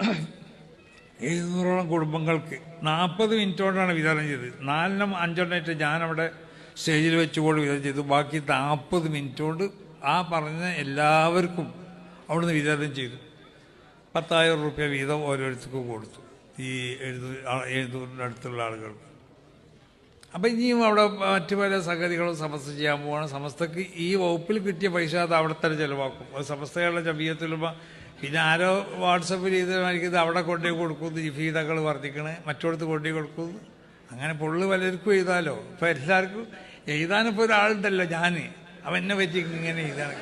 എഴുന്നൂറോളം കുടുംബങ്ങൾക്ക് നാൽപ്പത് മിനിറ്റോടാണ് വിതരണം ചെയ്തത്. നാലെണ്ണം അഞ്ചെണ്ണമായിട്ട് ഞാനവിടെ സ്റ്റേജിൽ വെച്ചുകൊണ്ട് വിതരണം ചെയ്തു. ബാക്കി നാൽപ്പത് മിനിറ്റോട് ആ പറഞ്ഞ എല്ലാവർക്കും അവിടുന്ന് വിതരണം ചെയ്തു. പത്തായിരം റുപ്യ വീതം ഓരോരുത്തർക്കും കൊടുത്തു. ഈ എഴുതൂ എഴുന്നൂറിന്റെ അടുത്തുള്ള ആളുകൾക്ക്. അപ്പം ഇനിയും അവിടെ മറ്റു പല സംഗതികളും സമസ്ത ചെയ്യാൻ പോവാണ്. സമസ്തക്ക് ഈ വകുപ്പിൽ കിട്ടിയ പൈസ അത് അവിടെ തന്നെ ചിലവാക്കും സമസ്തകളുടെ ജമീയത്തിലുമ്പോൾ പിന്നെ ആരോ വാട്സപ്പ് ചെയ്ത് അവിടെ കൊണ്ടുപോയി കൊടുക്കുന്നു ജിഫീതകൾ വർദ്ധിക്കണേ. മറ്റോടത്ത് കൊണ്ടുപോയി കൊടുക്കുന്നു അങ്ങനെ പൊള്ളു പലർക്കും എഴുതാലോ. ഇപ്പം എല്ലാവർക്കും എഴുതാനിപ്പോൾ ഒരാളുണ്ടല്ലോ ഞാൻ അവൻ എന്നെ പറ്റി ഇങ്ങനെ എഴുതാണ്.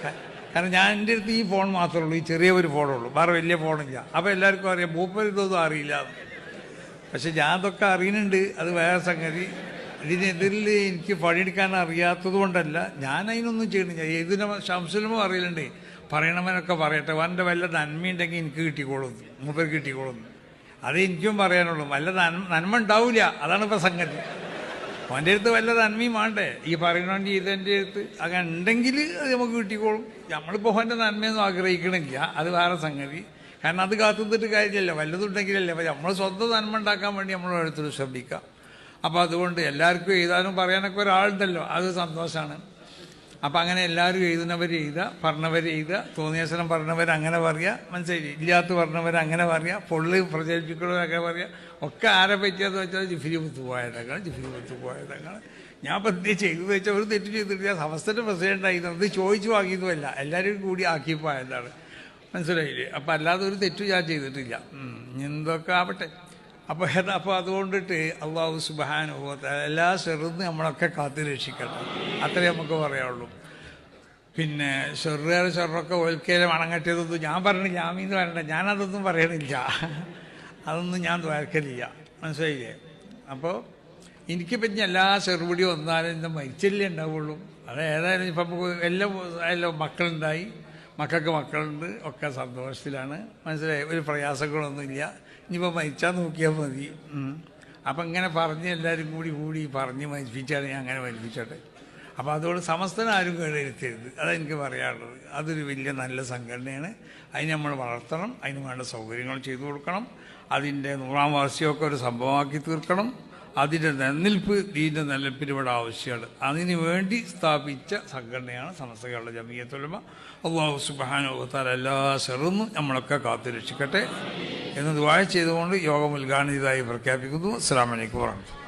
കാരണം ഞാൻ എന്റെ അടുത്ത് ഈ ഫോൺ മാത്രമേ ഉള്ളൂ. ഈ ചെറിയ ഒരു ഫോണേ ഉള്ളൂ വേറെ വലിയ ഫോണില്ല. അപ്പോൾ എല്ലാവർക്കും അറിയാം. മൂപ്പർ ഇതൊന്നും അറിയില്ല. പക്ഷെ ഞാൻ അതൊക്കെ അറിയുന്നുണ്ട്. അത് വേറെ സംഗതി. ഇതിനെതിരിൽ എനിക്ക് പണിയെടുക്കാൻ അറിയാത്തത് കൊണ്ടല്ല. ഞാൻ അതിനൊന്നും ചെയ്യണില്ല ഏതിനെ ശംസലമോ അറിയലുണ്ട്. പറയണവനൊക്കെ പറയട്ടെ. വന്റെ വല്ല നന്മയുണ്ടെങ്കിൽ എനിക്ക് കിട്ടിക്കോളും. മൂപ്പർ കിട്ടിക്കോളും. അത് എനിക്കും പറയാനുള്ളൂ. വല്ല നന്മ നന്മ ഉണ്ടാവില്ല അതാണ് ഇപ്പം സംഗതി. അവന്റെ അടുത്ത് വല്ല നന്മയും വേണ്ടേ? ഈ പറയണോണ്ട് ഇതെന്റെ അടുത്ത് അങ്ങനെ ഉണ്ടെങ്കിൽ അത് നമുക്ക് കിട്ടിക്കോളും. നമ്മളിപ്പോൾ അവന്റെ നന്മയൊന്നും ആഗ്രഹിക്കണില്ല. അത് വേറെ സംഗതി. കാരണം അത് കാത്തുനിന്നിട്ട് കാര്യമില്ല വല്ലതുണ്ടെങ്കിലല്ലേ അപ്പം നമ്മൾ സ്വന്തം നന്മ ഉണ്ടാക്കാൻ വേണ്ടി നമ്മൾ എടുത്തിട്ട് ശ്രദ്ധിക്കാം. അപ്പോൾ അതുകൊണ്ട് എല്ലാവർക്കും എഴുതാനും പറയാനൊക്കെ ഒരാളുണ്ടല്ലോ. അത് സന്തോഷമാണ് അപ്പം അങ്ങനെ എല്ലാവരും എഴുതുന്നവർ എഴുതുക പറഞ്ഞവർ എഴുതുക തോന്നിയ സ്ഥലം പറഞ്ഞവർ അങ്ങനെ പറയുക മനസ്സിലായി ഇല്ലാത്ത പറഞ്ഞവർ അങ്ങനെ പറയുക പൊള്ളി പ്രചരിപ്പിക്കുന്നവരൊക്കെ പറയുക. ഒക്കെ ആരെ പറ്റിയെന്ന് വെച്ചാൽ ജിഫിരി മുത്ത് പോയതങ്ങൾ ജിഫിരി മുത്ത് പോയതങ്ങൾ ഞാൻ പ്രത്യേകിച്ച് ചെയ്തു വെച്ചാൽ ഒരു തെറ്റ് ചെയ്തിട്ടില്ല. സമസ്തന്റെ പ്രസിഡന്റ് അത് ചോദിച്ചു വാങ്ങിയതുമല്ല. എല്ലാവരും കൂടി ആക്കി പോയതാണ്. മനസ്സിലായില്ലേ? അപ്പം അല്ലാതെ ഒരു തെറ്റു ഞാൻ ചെയ്തിട്ടില്ല. എന്തൊക്കെ ആവട്ടെ? അപ്പോൾ അപ്പോൾ അതുകൊണ്ടിട്ട് അള്ളാഹു സുബാനുഭവത്തെ എല്ലാ ചെറുന്ന് നമ്മളൊക്കെ കാത്തു രക്ഷിക്കട്ടെ. അത്രേ നമുക്ക് പറയാനുള്ളൂ. പിന്നെ ചെറുകാര് ചെറുക്കെ ഒൽക്കയിലെ അണങ്ങട്ടിയതൊന്നും ഞാൻ പറഞ്ഞു ജാമീന്ന് വരണ്ട. ഞാനതൊന്നും പറയണില്ല. അതൊന്നും ഞാൻ ദ്വാരക്കലില്ല. മനസ്സിലായില്ലേ? അപ്പോൾ എനിക്കിപ്പം ഇനി എല്ലാ ചെറുപടി വന്നാലും ഇന്ന് മരിച്ചല്ലേ ഉണ്ടാവുള്ളൂ. അത് ഏതായാലും ഇപ്പം നമുക്ക് എല്ലാം എല്ലാം മക്കളുണ്ടായി. മക്കൾക്ക് മക്കളുണ്ട് ഒക്കെ സന്തോഷത്തിലാണ്. മനസ്സിലായി? ഒരു പ്രയാസങ്ങളൊന്നുമില്ല ഇനിയിപ്പോൾ മരിച്ചാൽ നോക്കിയാൽ മതി. അപ്പം ഇങ്ങനെ പറഞ്ഞ് എല്ലാവരും കൂടി കൂടി പറഞ്ഞ് മരിപ്പിച്ചാണ് ഞാൻ അങ്ങനെ മരിപ്പിച്ചോട്ടെ അപ്പോൾ അതുകൊണ്ട് സമസ്തനാരും കേടുവരുത്തരുത്. അതെനിക്ക് പറയാനുള്ളത്. അതൊരു വലിയ നല്ല സംഘടനയാണ്. അതിന് നമ്മൾ വളർത്തണം. അതിന് വേണ്ട സൗകര്യങ്ങൾ ചെയ്തു കൊടുക്കണം. അതിന്റെ നൂറാം വാർഷികമൊക്കെ ഒരു സംഭവമാക്കി തീർക്കണം. അതിന്റെ നിലനിൽപ്പ് ദീന്റെ നിലനിൽപ്പിന് ഇവിടെ ആവശ്യമാണ്. അതിനു വേണ്ടി സ്ഥാപിച്ച സംഘടനയാണ് സമസ്തകളുടെ ജമീയത്തുലമ അള്ളാഹു സുബാനുഭവത്താൽ എല്ലാ ചെറുന്നും നമ്മളൊക്കെ കാത്തു രക്ഷിക്കട്ടെ. എന്ന് ദുബായ ചെയ്തുകൊണ്ട് യോഗം ഉദ്ഘാടനം ചെയ്തതായി പ്രഖ്യാപിക്കുന്നു. അസ്സാം വലൈക്കും വാഹമത്തുള്ള